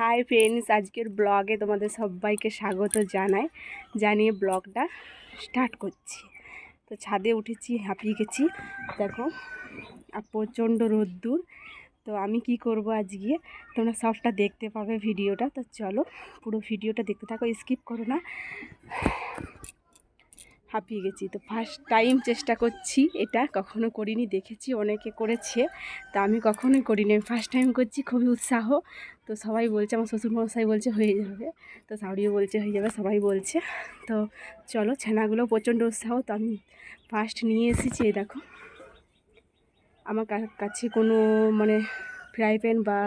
Hi friends আজকের ব্লগে তোমাদের সবাইকে স্বাগত জানাই। জানিয়ে ব্লগটা স্টার্ট করছি। তো ছাদে উঠেছি, হাঁপিয়ে গেছি। দেখো, আর প্রচণ্ড রোদ্দুর। তো আমি কি করব আজকে? তোমরা সবটা দেখতে পাবে ভিডিওটা। তো চলো, পুরো ভিডিওটা দেখতে থাকো স্কিপ করো না। হাঁপিয়ে গেছি। তো ফার্স্ট টাইম চেষ্টা করছি এটা, কখনো করিনি, দেখেছি অনেকে করেছে। তা আমি কখনোই করিনি, আমি ফার্স্ট টাইম করছি, খুবই উৎসাহ। তো সবাই বলছে, আমার শ্বশুর শ্বশুরমশাই বলছে, হয়ে যাবে। তো সাউরিও বলছে, হয়ে যাবে, সবাই বলছে। তো চলো, ছানাগুলো প্রচণ্ড উৎসাহ, তো আমি ফার্স্ট নিয়ে এসেছি, এই দেখো। আমার কাছে কোনো মানে ফ্রাই প্যান বা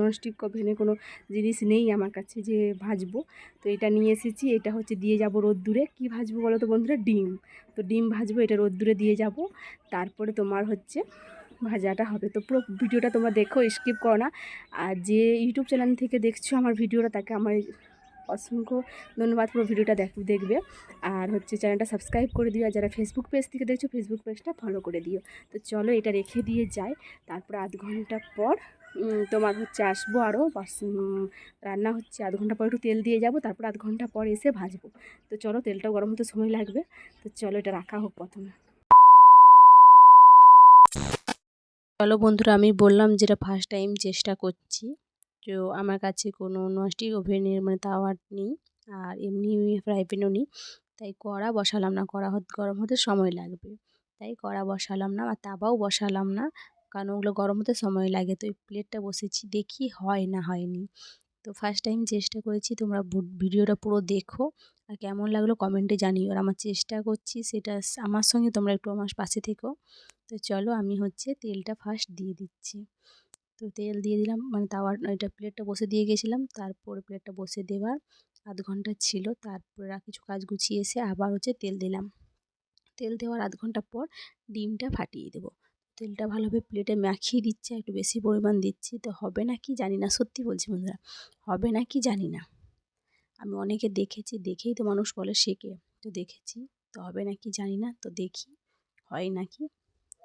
ননস্টিক ওভেনে কোনো জিনিস নেই আমার কাছে যে ভাজবো। তো এটা নিয়ে এসেছি, এটা হচ্ছে দিয়ে যাব রোদ্দুরে। কি ভাজবো বলো তো বন্ধুরা? ডিম। তো ডিম ভাজবো, এটা রোদ্দুরে দিয়ে যাব। তারপরে তোমার হচ্ছে ভাজাটা হবে। তো পুরো ভিডিওটা তোমরা দেখো স্কিপ করো না। আর যে ইউটিউব চ্যানেল থেকে দেখছ আমার ভিডিওটা, তাকে আমার অসংখ্য ধন্যবাদ পুরো ভিডিওটা দেখ, দেখবে। আর হচ্ছে চ্যানেলটা সাবস্ক্রাইব করে দিও। আর যারা ফেসবুক পেজ থেকে দেখছ ফেসবুক পেজটা ফলো করে দিও। তো চলো এটা রেখে দিয়ে যায় তারপর আধ ঘণ্টা পর তোমার হচ্ছে আসব আরও রান্না হচ্ছে আধ ঘণ্টা পর একটু তেল দিয়ে যাব, তারপর আধ ঘণ্টা পর এসে ভাজবো। তো চলো তেলটা গরম হতে সময় লাগবে। তো চলো, এটা রাখা হোক প্রথমে। চলো বন্ধুরা, আমি বললাম যেটা ফার্স্ট টাইম চেষ্টা করছি, তো আমার কাছে কোনো ননস্টিক ওভেনের মানে তাওয়া নেই, আর এমনি ফ্রাই প্যানও নেই। তাই কড়া বসালাম না, কড়া গরম হতে সময় লাগবে। তাই কড়া বসালাম না, আর তাওয়াও বসালাম না। কারণ ওগুলো গরম হতে সময় লাগে। তো এই প্লেটটা বসেছি, দেখি হয় না হয়নি। তো ফার্স্ট টাইম চেষ্টা করেছি, তোমরা ভিডিওটা পুরো দেখো। আর কেমন লাগল কমেন্টে জানিও। আর আমার চেষ্টা করছি সেটা আমার সঙ্গে তোমরা একটু আমার পাশে থেকো। তো চলো আমি হচ্ছে তেলটা ফার্স্ট দিয়ে দিচ্ছি। তো তেল দিয়ে দিলাম মানে তাওয়ার এটা প্লেটটা বসে দিয়ে গেছিলাম। তারপর প্লেটটা বসে দেওয়ার আধ ঘণ্টা ছিল। তারপরে আর কিছু কাজ গুছিয়ে এসে আবার হচ্ছে তেল দিলাম। তেল দেওয়ার আধ ঘণ্টা পর ডিমটা ফাটিয়ে দেবো। তেলটা ভালোভাবে প্লেটে মাখিয়ে দিচ্ছে, একটু বেশি পরিমাণ দিচ্ছি, তো হবে না কি জানি না, সত্যি বলছি বন্ধুরা, হবে না কি জানি না। আমি অনেকে দেখেছি, দেখেই তো মানুষ বলে শেখে, তো দেখেছি, তো হবে না কি জানি না, তো দেখি, হয় নাকি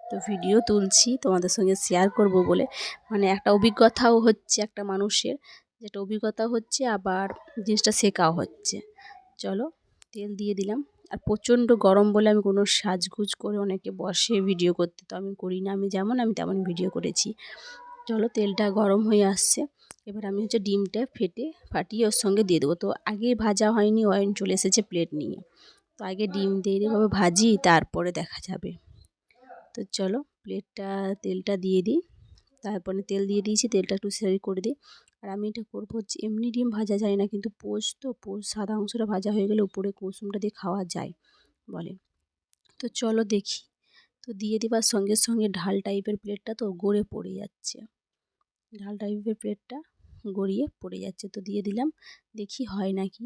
তো ভিডিও তুলছি, তোমাদের সঙ্গে শেয়ার করব বলে মানে একটা অভিজ্ঞতাও হচ্ছে একটা মানুষের, যেটা অভিজ্ঞতা হচ্ছে, আবার জিনিসটা শেখাও হচ্ছে। চলো, তেল দিয়ে দিলাম। আর প্রচণ্ড গরম বলে আমি কোনো সাজগুজ করে অনেকে বসে ভিডিও করতে, তো আমি করি না। আমি যেমন, আমি তেমন ভিডিও করেছি। চলো, তেলটা গরম হয়ে আসছে। এবার আমি হচ্ছে ডিমটা ফেটে ফাটিয়ে ওর সঙ্গে দিয়ে দেবো। তো আগে ভাজা হয়নি অয়েন চলে এসেছে প্লেট নিয়ে। তো আগে ডিম দিয়ে এভাবে ভাজি, তারপরে দেখা যাবে। তো চলো প্লেটটা তেলটা দিয়ে দিই। তারপরে তেল দিয়ে দিয়েছি, তেলটা একটু সেরি করে দিই। আর আমি এটা করব হচ্ছে এমনি ডিম ভাজা যায় না, কিন্তু পোষ তো পোষ সাদা অংশটা ভাজা হয়ে গেলে উপরে কুসুমটা দিয়ে খাওয়া যায়, বলে। তো চলো দেখি। তো দিয়ে দেবার সঙ্গে সঙ্গে ঢাল টাইপের প্লেটটা তো গড়ে পড়ে যাচ্ছে। ঢাল টাইপের প্লেটটা গড়িয়ে পড়ে যাচ্ছে। তো দিয়ে দিলাম, দেখি হয় নাকি।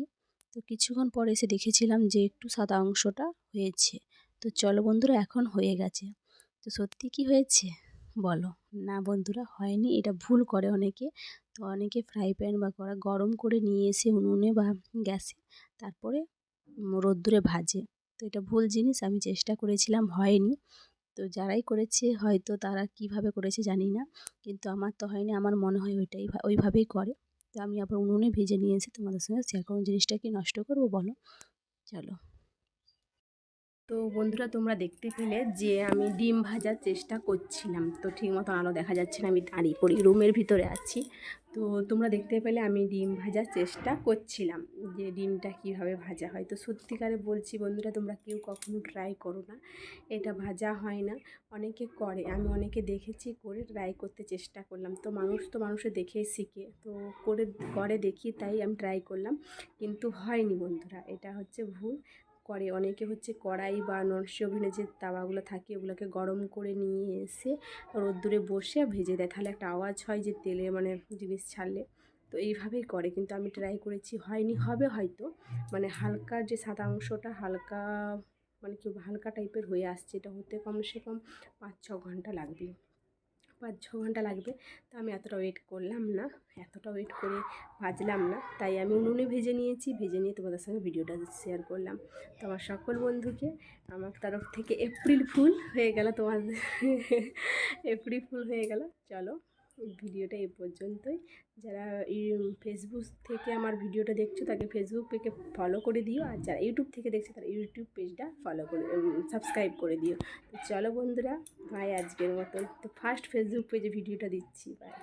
তো কিছুক্ষণ পর এসে দেখেছিলাম যে একটু সাদা অংশটা হয়েছে। তো চলো বন্ধুরা, এখন হয়ে গেছে। তো সত্যি কি হয়েছে? বলো। না বন্ধুরা, হয়নি। এটা ভুল করে অনেকে। তো অনেকে ফ্রাই প্যান বা কড়া গরম করে নিয়ে এসে উনুনে বা গ্যাসে তারপরে রোদ্দুরে ভাজে। তো এটা ভুল জিনিস, আমি চেষ্টা করেছিলাম, হয়নি। তো যারাই করেছে হয়তো তারা কীভাবে করেছে জানি না, কিন্তু আমার তো হয়নি, আমার মনে হয় ওইটাই ওইভাবেই করে। তো আমি আবার উনুনে ভেজে নিয়ে এসে তোমাদের সঙ্গে শেয়ার জিনিসটা কি নষ্ট করব বলো? চলো। তো বন্ধুরা, তোমরা দেখতে পেলে যে আমি ডিম ভাজার চেষ্টা করছিলাম। তো ঠিক মতো আলো দেখা যাচ্ছে না, আমি দাঁড়িয়ে পড়ি, রুমের ভিতরে আছি। তো তোমরা দেখতে পেলে আমি ডিম ভাজার চেষ্টা করছিলাম যে ডিমটা কীভাবে ভাজা হয়। তো সত্যিকারে বলছি বন্ধুরা, তোমরা কেউ কখনো ট্রাই করো না। এটা ভাজা হয় না। অনেকে করে, আমি অনেকে দেখেছি করে ট্রাই করতে চেষ্টা করলাম। তো মানুষ তো মানুষের দেখেই শিখে, তো করে করে দেখি, তাই আমি ট্রাই করলাম। কিন্তু হয়নি বন্ধুরা, এটা হচ্ছে ভুল। করে। অনেকে হচ্ছে কড়াই বা ননস্টিক ওভেনে যে তাওয়াগুলো থাকে, ওগুলোকে গরম করে নিয়ে এসে রোদ্দুরে বসে ভেজে দেয়। তাহলে একটা আওয়াজ হয় যে তেলে মানে জিনিস ছাড়লে। তো এইভাবেই করে। কিন্তু আমি ট্রাই করেছি, হয়নি, হবে হয়তো। মানে হালকা যে সাদা অংশটা হালকা মানে কি হালকা টাইপের হয়ে আসছে, এটা হতে কমসে কম পাঁচ ছ ঘণ্টা লাগবে। পাঁচ ছ ঘণ্টা লাগবে। তো আমি এতটা ওয়েট করলাম না, এতটা ওয়েট করে ভাজলাম না। তাই আমি উনুনে ভেজে নিয়েছি, ভেজে নিয়ে তোমাদের সঙ্গে ভিডিওটা শেয়ার করলাম। তো আমার সকল বন্ধুকে, আমার তরফ থেকে এপ্রিল ফুল হয়ে গেল তোমাদের এপ্রিল ফুল হয়ে গেল। চলো। ভিডিওটা এ পর্যন্তই। যারা ফেসবুক থেকে আমার ভিডিওটা দেখছ, তাকে ফেসবুক পেজে ফলো করে দিও। আর যারা ইউটিউব থেকে দেখছ, তারা ইউটিউব পেজটা ফলো করে সাবস্ক্রাইব করে দিও। তো চলো বন্ধুরা ভাই আজকের মতন। তো ফার্স্ট ফেসবুক পেজে ভিডিওটা দিচ্ছি। বাই